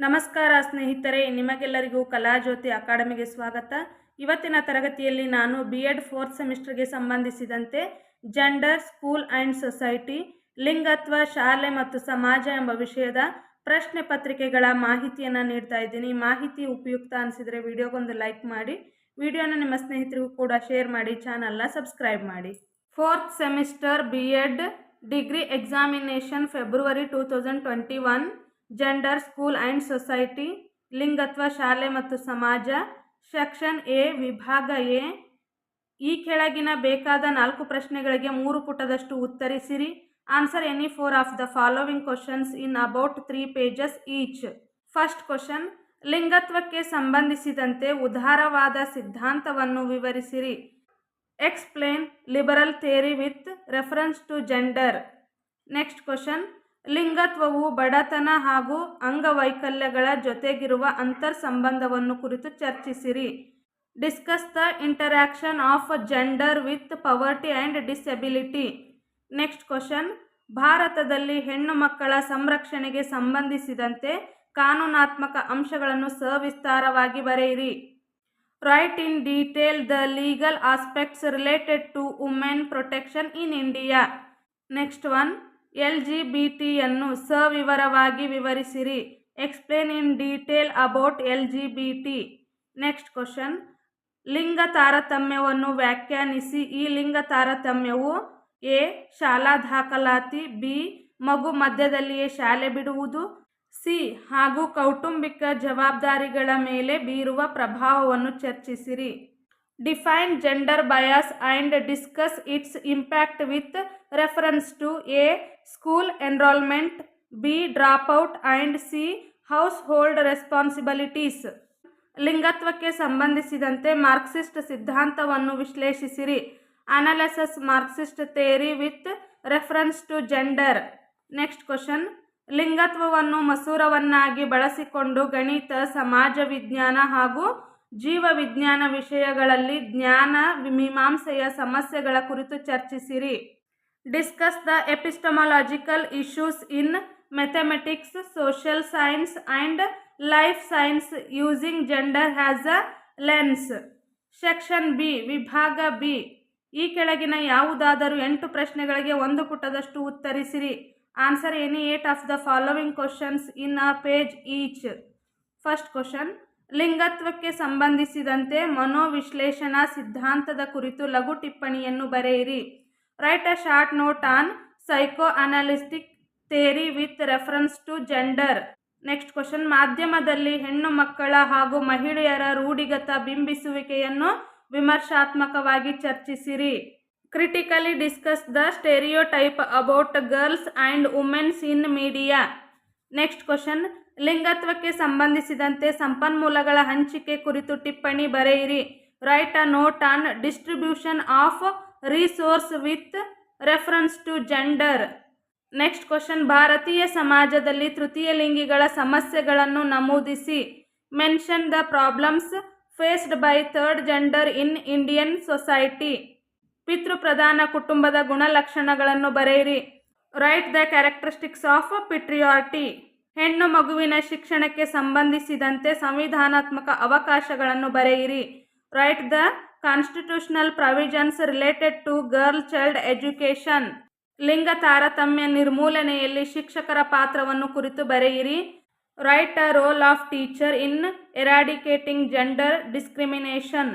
ನಮಸ್ಕಾರ ಸ್ನೇಹಿತರೆ, ನಿಮಗೆಲ್ಲರಿಗೂ ಕಲಾಜ್ಯೋತಿ ಅಕಾಡೆಮಿಗೆ ಸ್ವಾಗತ. ಇವತ್ತಿನ ತರಗತಿಯಲ್ಲಿ ನಾನು ಬಿ ಎಡ್ ಫೋರ್ತ್ ಸೆಮಿಸ್ಟರ್ಗೆ ಸಂಬಂಧಿಸಿದಂತೆ ಜೆಂಡರ್ ಸ್ಕೂಲ್ ಆ್ಯಂಡ್ ಸೊಸೈಟಿ ಲಿಂಗತ್ವ, ಶಾಲೆ ಮತ್ತು ಸಮಾಜ ಎಂಬ ವಿಷಯದ ಪ್ರಶ್ನೆ ಪತ್ರಿಕೆಗಳ ಮಾಹಿತಿಯನ್ನು ನೀಡ್ತಾ ಇದ್ದೀನಿ. ಮಾಹಿತಿ ಉಪಯುಕ್ತ ಅನಿಸಿದರೆ ವಿಡಿಯೋಗೊಂದು ಲೈಕ್ ಮಾಡಿ, ವಿಡಿಯೋನ ನಿಮ್ಮ ಸ್ನೇಹಿತರಿಗೂ ಕೂಡ ಶೇರ್ ಮಾಡಿ, ಚಾನಲ್ನ ಸಬ್ಸ್ಕ್ರೈಬ್ ಮಾಡಿ. Fourth semester B Ed degree examination February two thousand twenty one gender school and society ಲಿಂಗತ್ವ, ಶಾಲೆ ಮತ್ತು ಸಮಾಜ ಸೆಕ್ಷನ್ ಎ ವಿಭಾಗ ಎ ಈ ಕೆಳಗಿನ ಬೇಕಾದ ನಾಲ್ಕು ಪ್ರಶ್ನೆಗಳಿಗೆ ಮೂರು ಪುಟದಷ್ಟು ಉತ್ತರಿಸಿರಿ. Answer any four of the following questions in about three pages each first question ಲಿಂಗತ್ವಕ್ಕೆ ಸಂಬಂಧಿಸಿದಂತೆ ಉದಾರವಾದ ಸಿದ್ಧಾಂತವನ್ನು ವಿವರಿಸಿರಿ. Explain liberal theory with reference to gender next question ಲಿಂಗತ್ವವು ಬಡತನ ಹಾಗೂ ಅಂಗವೈಕಲ್ಯಗಳ ಜೊತೆಗಿರುವ ಅಂತರ್ ಸಂಬಂಧವನ್ನು ಕುರಿತು ಚರ್ಚಿಸಿರಿ. Discuss the interaction of gender with poverty and disability. Next question. ಭಾರತದಲ್ಲಿ ಹೆಣ್ಣು ಮಕ್ಕಳ ಸಂರಕ್ಷಣೆಗೆ ಸಂಬಂಧಿಸಿದಂತೆ ಕಾನೂನಾತ್ಮಕ ಅಂಶಗಳನ್ನು ಸವಿಸ್ತಾರವಾಗಿ ಬರೆಯಿರಿ. Write in detail the legal aspects related to women protection in India. Next one. L G B ಟಿಯನ್ನು ಸವಿವರವಾಗಿ ವಿವರಿಸಿರಿ. Explain in detail about L G B T. Next question ಲಿಂಗ ತಾರತಮ್ಯವನ್ನು ವ್ಯಾಖ್ಯಾನಿಸಿ. ಈ ಲಿಂಗ ತಾರತಮ್ಯವು ಎ. ಶಾಲಾ ದಾಖಲಾತಿ, ಬಿ. ಮಗು ಮಧ್ಯದಲ್ಲಿಯೇ ಶಾಲೆ ಬಿಡುವುದು, ಸಿ. ಹಾಗೂ ಕೌಟುಂಬಿಕ ಜವಾಬ್ದಾರಿಗಳ ಮೇಲೆ ಬೀರುವ ಪ್ರಭಾವವನ್ನು ಚರ್ಚಿಸಿರಿ. Define gender bias and discuss its impact with reference to a, school enrollment, b, dropout, and c, household responsibilities. ಲಿಂಗತ್ವಕ್ಕೆ ಸಂಬಂಧಿಸಿದಂತೆ ಮಾರ್ಕ್ಸಿಸ್ಟ್ ಸಿದ್ಧಾಂತವನ್ನು ವಿಶ್ಲೇಷಿಸಿರಿ. Analyses Marxist theory with reference to gender next question ಲಿಂಗತ್ವವನ್ನು ಮಸೂರವನ್ನಾಗಿ ಬಳಸಿಕೊಂಡು ಗಣಿತ, ಸಮಾಜ ವಿಜ್ಞಾನ ಹಾಗೂ ಜೀವವಿಜ್ಞಾನ ವಿಷಯಗಳಲ್ಲಿ ಜ್ಞಾನ ಮೀಮಾಂಸೆಯ ಸಮಸ್ಯೆಗಳ ಕುರಿತು ಚರ್ಚಿಸಿರಿ. Discuss the epistemological issues in mathematics social science and life science using gender has a lens. Section B, ವಿಭಾಗ ಬಿ. ಈ ಕೆಳಗಿನ ಯಾವುದಾದರೂ ಎಂಟು ಪ್ರಶ್ನೆಗಳಿಗೆ ಒಂದು ಪುಟದಷ್ಟು ಉತ್ತರಿಸಿರಿ. Answer any eight of the following questions in a page each. First question ಲಿಂಗತ್ವಕ್ಕೆ ಸಂಬಂಧಿಸಿದಂತೆ ಮನೋವಿಶ್ಲೇಷಣಾ ಸಿದ್ಧಾಂತದ ಕುರಿತು ಲಘು ಟಿಪ್ಪಣಿಯನ್ನು ಬರೆಯಿರಿ. Write a short note on psycho analytic theory with reference to gender next question ಮಾಧ್ಯಮದಲ್ಲಿ ಹೆಣ್ಣು ಮಕ್ಕಳ ಹಾಗೂ ಮಹಿಳೆಯರ ರೂಢಿಗತ ಬಿಂಬಿಸುವಿಕೆಯನ್ನು ವಿಮರ್ಶಾತ್ಮಕವಾಗಿ ಚರ್ಚಿಸಿರಿ. Critically discuss the stereotype about girls and womens in media next question ಲಿಂಗತ್ವಕ್ಕೆ ಸಂಬಂಧಿಸಿದಂತೆ ಸಂಪನ್ಮೂಲಗಳ ಹಂಚಿಕೆ ಕುರಿತು ಟಿಪ್ಪಣಿ ಬರೆಯಿರಿ. Write a note on distribution of resource with reference to gender next question ಭಾರತೀಯ ಸಮಾಜದಲ್ಲಿ ತೃತೀಯ ಲಿಂಗಿಗಳ ಸಮಸ್ಯೆಗಳನ್ನು ನಮೂದಿಸಿ. Mention the problems faced by third gender in Indian society ಪಿತೃಪ್ರಧಾನ ಕುಟುಂಬದ ಗುಣಲಕ್ಷಣಗಳನ್ನು ಬರೆಯಿರಿ. Write the characteristics of patriarchy ಹೆಣ್ಣು ಮಗುವಿನ ಶಿಕ್ಷಣಕ್ಕೆ ಸಂಬಂಧಿಸಿದಂತೆ ಸಂವಿಧಾನಾತ್ಮಕ ಅವಕಾಶಗಳನ್ನು ಬರೆಯಿರಿ. Write the constitutional provisions related to girl child education ಲಿಂಗ ತಾರತಮ್ಯ ನಿರ್ಮೂಲನೆಯಲ್ಲಿ ಶಿಕ್ಷಕರ ಪಾತ್ರವನ್ನು ಕುರಿತು ಬರೆಯಿರಿ. Write a role of teacher in eradicating gender discrimination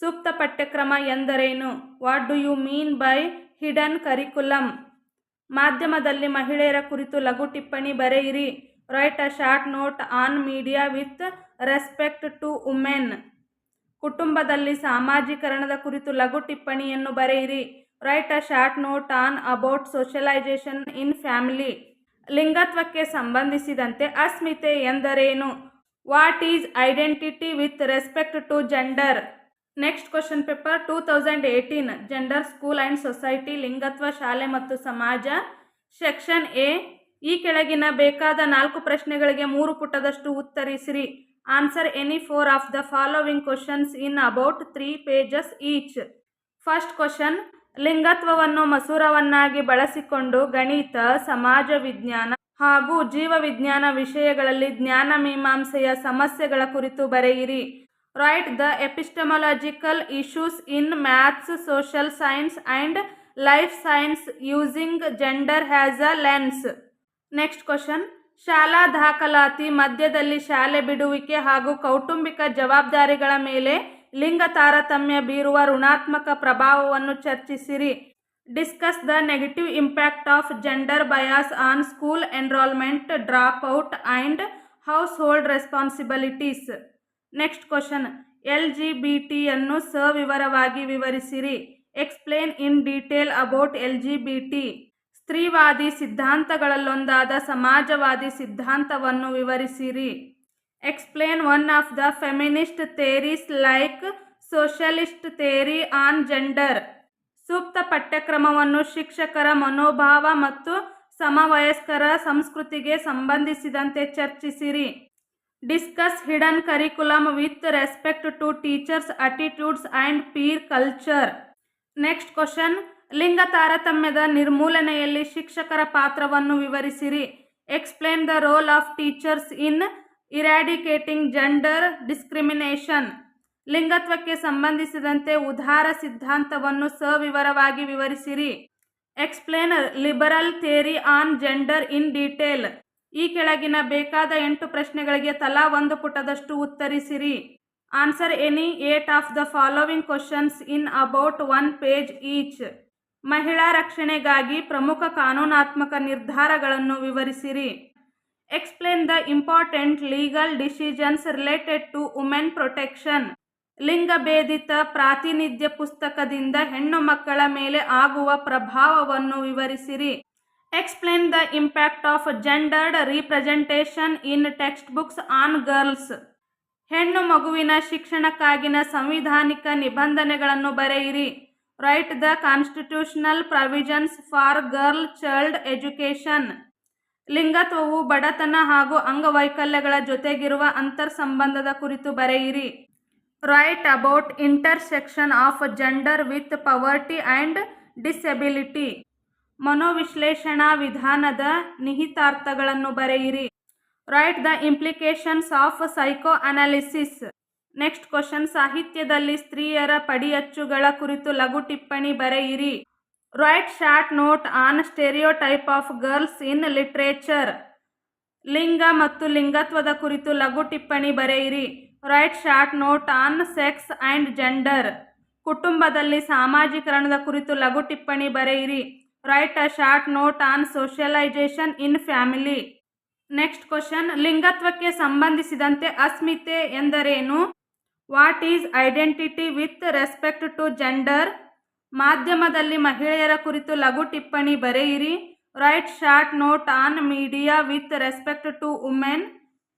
ಸೂಕ್ತ ಪಠ್ಯಕ್ರಮ ಎಂದರೇನು? What do you mean by hidden curriculum ಮಾಧ್ಯಮದಲ್ಲಿ ಮಹಿಳೆಯರ ಕುರಿತು ಲಘು ಟಿಪ್ಪಣಿ ಬರೆಯಿರಿ. Write a short note on media with respect to women. ಕುಟುಂಬದಲ್ಲಿ ಸಾಮಾಜೀಕರಣದ ಕುರಿತು ಲಘು ಟಿಪ್ಪಣಿಯನ್ನು ಬರೆಯಿರಿ. Write a short note on about socialisation in family. ಲಿಂಗತ್ವಕ್ಕೆ ಸಂಬಂಧಿಸಿದಂತೆ ಅಸ್ಮಿತೆ ಎಂದರೇನು? What is identity with respect to gender? Next question paper two thousand eighteen gender school and society ಲಿಂಗತ್ವ ಶಾಲೆ ಮತ್ತು ಸಮಾಜ ಸೆಕ್ಷನ್ ಎ ಈ ಕೆಳಗಿನ ಬೇಕಾದ ನಾಲ್ಕು ಪ್ರಶ್ನೆಗಳಿಗೆ ಮೂರು ಪುಟದಷ್ಟು ಉತ್ತರಿಸಿರಿ. Answer any four of the following questions in about three pages each first question ಲಿಂಗತ್ವವನ್ನು ಮಸೂರವನ್ನಾಗಿ ಬಳಸಿಕೊಂಡು ಗಣಿತ, ಸಮಾಜ ವಿಜ್ಞಾನ ಹಾಗೂ ಜೀವ ವಿಜ್ಞಾನ ವಿಷಯಗಳಲ್ಲಿ ಜ್ಞಾನ ಮೀಮಾಂಸೆಯ ಸಮಸ್ಯೆಗಳ ಕುರಿತು ಬರೆಯಿರಿ. Write the epistemological issues in maths social science and life science using gender has a lens next question ಶಾಲಾ ದಾಖಲಾತಿ, ಮಧ್ಯದಲ್ಲಿ ಶಾಲೆ ಬಿಡುವಿಕೆ ಹಾಗೂ ಕೌಟುಂಬಿಕ ಜವಾಬ್ದಾರಿಗಳ ಮೇಲೆ ಲಿಂಗ ತಾರತಮ್ಯ ಬೀರುವ ಋಣಾತ್ಮಕ ಪ್ರಭಾವವನ್ನು ಚರ್ಚಿಸಿರಿ. Discuss the negative impact of gender bias on school enrolment drop out and household responsibilities next question L G B ಟಿಯನ್ನು ಸವಿವರವಾಗಿ ವಿವರಿಸಿರಿ. Explain in detail about L G B T ಸ್ತ್ರೀವಾದಿ ಸಿದ್ಧಾಂತಗಳಲ್ಲೊಂದಾದ ಸಮಾಜವಾದಿ ಸಿದ್ಧಾಂತವನ್ನು ವಿವರಿಸಿರಿ. Explain one of the feminist theories like socialist theory on gender ಸೂಕ್ತ ಪಠ್ಯಕ್ರಮವನ್ನು ಶಿಕ್ಷಕರ ಮನೋಭಾವ ಮತ್ತು ಸಮವಯಸ್ಕರ ಸಂಸ್ಕೃತಿಗೆ ಸಂಬಂಧಿಸಿದಂತೆ ಚರ್ಚಿಸಿರಿ. Discuss hidden curriculum with respect to teachers attitudes and peer culture next question ಲಿಂಗ ತಾರತಮ್ಯದ ನಿರ್ಮೂಲನೆಯಲ್ಲಿ ಶಿಕ್ಷಕರ ಪಾತ್ರವನ್ನು ವಿವರಿಸಿರಿ. Explain the role of teachers in eradicating gender discrimination ಲಿಂಗತ್ವಕ್ಕೆ ಸಂಬಂಧಿಸಿದಂತೆ ಉದಾರ ಸಿದ್ಧಾಂತವನ್ನು ಸವಿವರವಾಗಿ ವಿವರಿಸಿರಿ. Explain liberal theory on gender in detail ಈ ಕೆಳಗಿನ ಬೇಕಾದ ಎಂಟು ಪ್ರಶ್ನೆಗಳಿಗೆ ತಲಾ ಒಂದು ಪುಟದಷ್ಟು ಉತ್ತರಿಸಿರಿ. Answer any eight of the following questions in about one page each ಮಹಿಳಾ ರಕ್ಷಣೆಗಾಗಿ ಪ್ರಮುಖ ಕಾನೂನಾತ್ಮಕ ನಿರ್ಧಾರಗಳನ್ನು ವಿವರಿಸಿರಿ. Explain the important legal decisions related to women protection ಲಿಂಗಭೇದಿತ ಪ್ರಾತಿನಿಧ್ಯ ಪುಸ್ತಕದಿಂದ ಹೆಣ್ಣು ಮಕ್ಕಳ ಮೇಲೆ ಆಗುವ ಪ್ರಭಾವವನ್ನು ವಿವರಿಸಿರಿ. Explain the impact of gendered representation in textbooks on girls ಹೆಣ್ಣು ಮಗುವಿನ ಶಿಕ್ಷಣಕ್ಕಾಗಿನ ಸಂವಿಧಾನಿಕ ನಿಬಂಧನೆಗಳನ್ನು ಬರೆಯಿರಿ. Write the constitutional provisions for girl child education ಲಿಂಗತ್ವವು ಬಡತನ ಹಾಗೂ ಅಂಗವೈಕಲ್ಯಗಳ ಜೊತೆಗಿರುವ ಅಂತರ್ಸಂಬಂಧದ ಕುರಿತು ಬರೆಯಿರಿ. Write about intersection of gender with poverty and disability ಮನೋವಿಶ್ಲೇಷಣಾ ವಿಧಾನದ ನಿಹಿತಾರ್ಥಗಳನ್ನು ಬರೆಯಿರಿ. Write the implications of psychoanalysis next question ಸಾಹಿತ್ಯದಲ್ಲಿ ಸ್ತ್ರೀಯರ ಪಡಿಯಚ್ಚುಗಳ ಕುರಿತು ಲಘು ಟಿಪ್ಪಣಿ ಬರೆಯಿರಿ. Write short note on stereotype of girls in literature ಲಿಂಗ ಮತ್ತು ಲಿಂಗತ್ವದ ಕುರಿತು ಲಘು ಟಿಪ್ಪಣಿ ಬರೆಯಿರಿ. Write short note on sex and gender ಕುಟುಂಬದಲ್ಲಿ ಸಾಮಾಜೀಕರಣದ ಕುರಿತು ಲಘು ಟಿಪ್ಪಣಿ ಬರೆಯಿರಿ. Write a short note on socialisation in family next question ಲಿಂಗತ್ವಕ್ಕೆ ಸಂಬಂಧಿಸಿದಂತೆ ಅಸ್ಮಿತೆ ಎಂದರೇನು? What is identity with respect to gender ಮಾಧ್ಯಮದಲ್ಲಿ ಮಹಿಳೆಯರ ಕುರಿತು ಲಘು ಟಿಪ್ಪಣಿ ಬರೆಯಿರಿ. Write short note on media with respect to women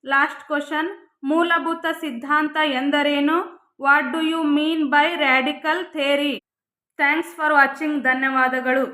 last question ಮೂಲಭೂತ ಸಿದ್ಧಾಂತ ಎಂದರೇನು? What do you mean by radical theory thanks for watching ಧನ್ಯವಾದಗಳು.